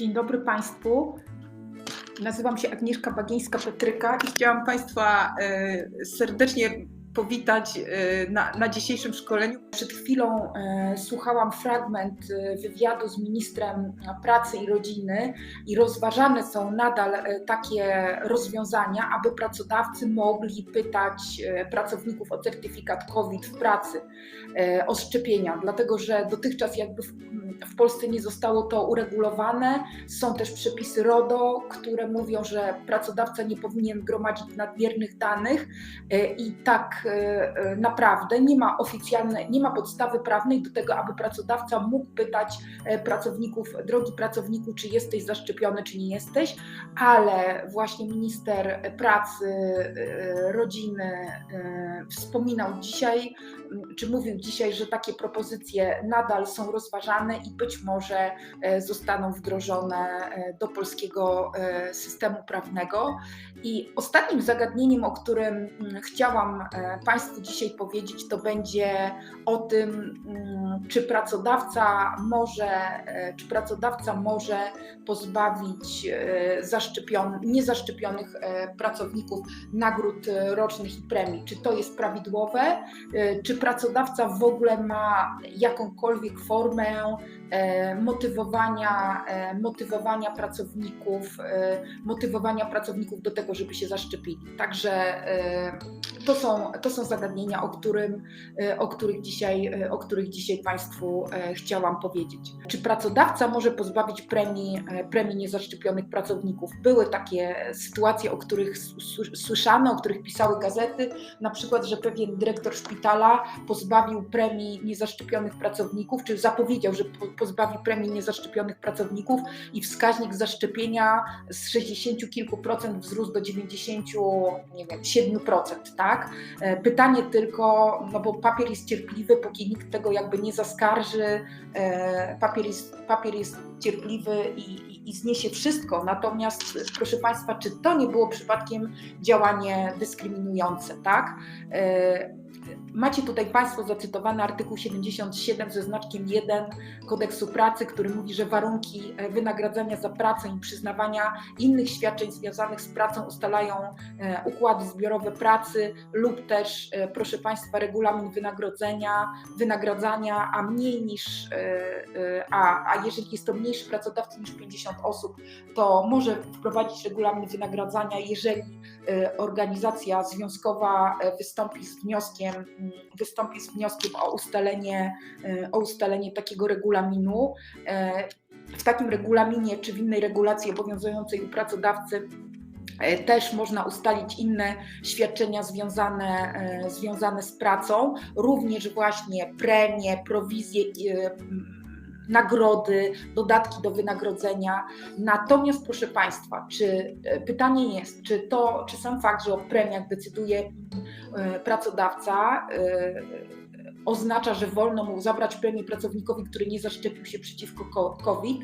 Dzień dobry Państwu. Nazywam się Agnieszka Bagieńska-Petryka i chciałam Państwa e, serdecznie powitać e, na, na dzisiejszym szkoleniu. Przed chwilą e, słuchałam fragment wywiadu z ministrem pracy i rodziny i rozważane są nadal takie rozwiązania, aby pracodawcy mogli pytać pracowników o certyfikat COVID w pracy, o szczepienia, dlatego że dotychczas jakby w Polsce nie zostało to uregulowane. Są też przepisy RODO, które mówią, że pracodawca nie powinien gromadzić nadmiernych danych e, i tak e, e, naprawdę nie ma oficjalnej, nie ma podstawy prawnej do tego, aby pracodawca mógł pytać pracowników, drogi pracowniku, czy jesteś zaszczepiony, czy nie jesteś, ale właśnie minister pracy, rodziny wspominał dzisiaj, czy mówił dzisiaj, że takie propozycje nadal są rozważane być może e, zostaną wdrożone e, do polskiego e, systemu prawnego. I ostatnim zagadnieniem, o którym mm, chciałam Państwu dzisiaj powiedzieć, to będzie o tym, mm, czy pracodawca może, czy pracodawca może pozbawić zaszczepion, niezaszczepionych pracowników nagród rocznych i premii. Czy to jest prawidłowe? Czy pracodawca w ogóle ma jakąkolwiek formę motywowania, e, motywowania pracowników, e, motywowania pracowników do tego, żeby się zaszczepili. Także e, to są, to są zagadnienia, o, którym, e, o, których dzisiaj, e, o których dzisiaj Państwu e, chciałam powiedzieć. Czy pracodawca może pozbawić premii, premii niezaszczepionych pracowników? Były takie sytuacje, o których słyszano, o których pisały gazety, na przykład, że pewien dyrektor szpitala pozbawił premii niezaszczepionych pracowników, czy zapowiedział, że po- pozbawi premii niezaszczepionych pracowników i wskaźnik zaszczepienia z 60 kilku procent wzrósł do 90, nie wiem, 7 procent, tak? E, Pytanie tylko, no bo papier jest cierpliwy, póki nikt tego jakby nie zaskarży, e, papier jest, papier jest cierpliwy i, i, i zniesie wszystko. Natomiast, proszę Państwa, czy to nie było przypadkiem działanie dyskryminujące, tak? Macie tutaj Państwo zacytowany artykuł 77 ze znaczkiem 1 kodeksu pracy, który mówi, że warunki e, wynagradzania za pracę i przyznawania innych świadczeń związanych z pracą ustalają e, układy zbiorowe pracy lub też, e, proszę Państwa, regulamin wynagrodzenia, wynagradzania, a mniej niż, a, a jeżeli jest to mniejszy pracodawca niż 50 osób, to może wprowadzić regulamin wynagradzania, jeżeli organizacja związkowa wystąpi z wnioskiem, mm, wystąpi z wnioskiem o ustalenie, e, o ustalenie takiego regulaminu. E, W takim regulaminie czy w innej regulacji obowiązującej u pracodawcy e, też można ustalić inne świadczenia związane, związane z pracą, również właśnie premie, prowizje, nagrody, dodatki do wynagrodzenia. Natomiast proszę Państwa, czy e, pytanie jest, czy to, czy sam fakt, że o premiach decyduje e, pracodawca, e, oznacza, że wolno mu zabrać premię pracownikowi, który nie zaszczepił się przeciwko ko- COVID?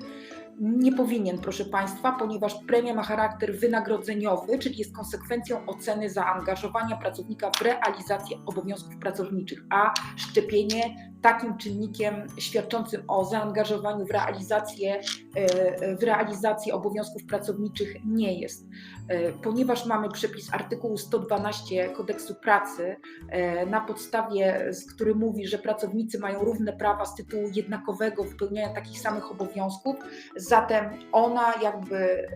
Nie powinien, proszę Państwa, ponieważ premia ma charakter wynagrodzeniowy, czyli jest konsekwencją oceny zaangażowania pracownika w realizację obowiązków pracowniczych, a szczepienie takim czynnikiem świadczącym o zaangażowaniu w realizację, e, w realizację obowiązków pracowniczych nie jest. E, Ponieważ mamy przepis artykułu 112 kodeksu pracy, e, na podstawie, z który mówi, że pracownicy mają równe prawa z tytułu jednakowego wypełniania takich samych obowiązków, zatem ona jakby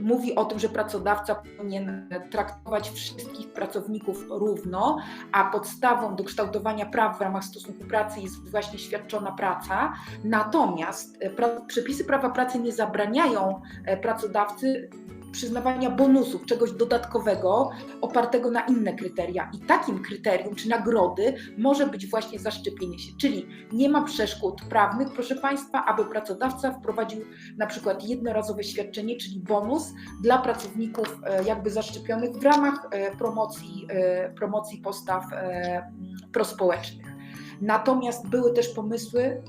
mówi o tym, że pracodawca powinien traktować wszystkich pracowników równo, a podstawą do kształtowania praw w ramach stosunku pracy jest właśnie świadczona praca. Natomiast e, pra- przepisy prawa pracy nie zabraniają e, pracodawcy przyznawania bonusów, czegoś dodatkowego, opartego na inne kryteria. I takim kryterium czy nagrody może być właśnie zaszczepienie się. Czyli nie ma przeszkód prawnych, proszę Państwa, aby pracodawca wprowadził na przykład jednorazowe świadczenie, czyli bonus dla pracowników e, jakby zaszczepionych w ramach e, promocji, e, promocji postaw prospołecznych. Natomiast były też pomysły,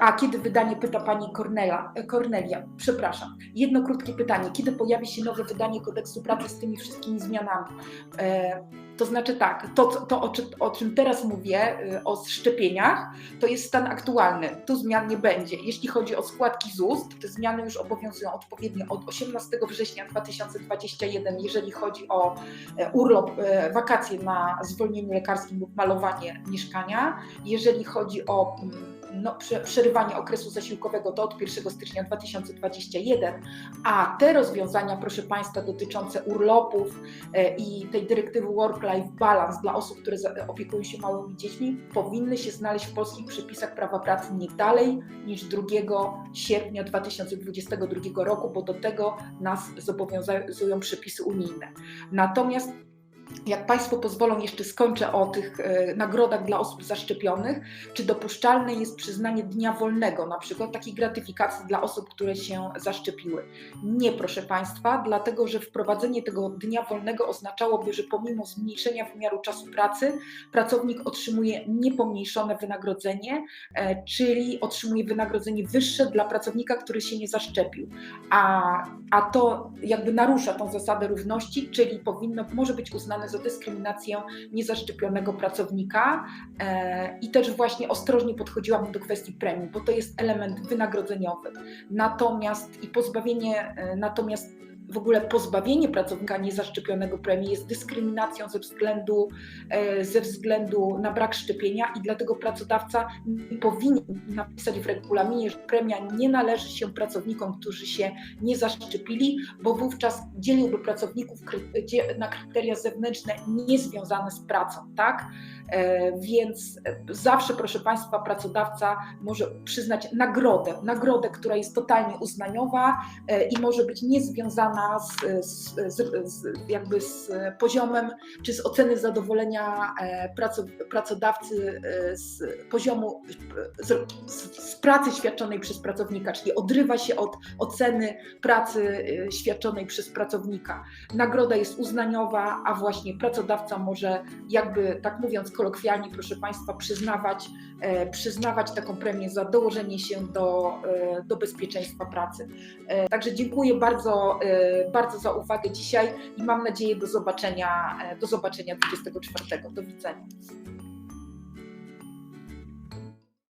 a kiedy wydanie, pyta pani Kornela, Kornelia, przepraszam, jedno krótkie pytanie, kiedy pojawi się nowe wydanie kodeksu pracy z tymi wszystkimi zmianami? E, To znaczy tak, to, to o, o czym teraz mówię, y, o szczepieniach, to jest stan aktualny. Tu zmian nie będzie. Jeśli chodzi o składki ZUS, to te zmiany już obowiązują odpowiednio od 18 września 2021, jeżeli chodzi o e, urlop, e, wakacje na zwolnieniu lekarskim lub malowanie mieszkania. Jeżeli chodzi o mm, no, prze- przerywanie okresu zasiłkowego, to od 1 stycznia 2021, a te rozwiązania, proszę Państwa, dotyczące urlopów e, i tej dyrektywy Work-Life Balance dla osób, które opiekują się małymi dziećmi, powinny się znaleźć w polskich przepisach prawa pracy nie dalej niż 2 sierpnia 2022 roku, bo do tego nas zobowiązują przepisy unijne. Natomiast jak Państwo pozwolą, jeszcze skończę o tych e, nagrodach dla osób zaszczepionych. Czy dopuszczalne jest przyznanie dnia wolnego, na przykład takiej gratyfikacji dla osób, które się zaszczepiły? Nie, proszę Państwa, dlatego że wprowadzenie tego dnia wolnego oznaczałoby, że pomimo zmniejszenia wymiaru czasu pracy, pracownik otrzymuje niepomniejszone wynagrodzenie, e, czyli otrzymuje wynagrodzenie wyższe dla pracownika, który się nie zaszczepił. A, a to jakby narusza tą zasadę równości, czyli powinno, może być uznane za dyskryminację niezaszczepionego pracownika. E, I też właśnie ostrożnie podchodziłam do kwestii premii, bo to jest element wynagrodzeniowy. Natomiast i pozbawienie, e, natomiast w ogóle pozbawienie pracownika niezaszczepionego premii jest dyskryminacją ze względu, e, ze względu na brak szczepienia i dlatego pracodawca nie powinien napisać w regulaminie, że premia nie należy się pracownikom, którzy się nie zaszczepili, bo wówczas dzieliłby pracowników na kryteria zewnętrzne niezwiązane z pracą, tak? E, Więc zawsze, proszę Państwa, pracodawca może przyznać nagrodę, nagrodę, która jest totalnie uznaniowa e, i może być niezwiązana z, z, z, z, jakby z poziomem czy z oceny zadowolenia e, praco- pracodawcy e, z poziomu z, pracy świadczonej przez pracownika, czyli odrywa się od oceny pracy e, świadczonej przez pracownika. Nagroda jest uznaniowa, a właśnie pracodawca może jakby tak mówiąc kolokwialnie, proszę Państwa, przyznawać, przyznawać taką premię za dołożenie się do, do bezpieczeństwa pracy. Także dziękuję bardzo, bardzo za uwagę dzisiaj i mam nadzieję do zobaczenia, e, do zobaczenia 24. Do widzenia.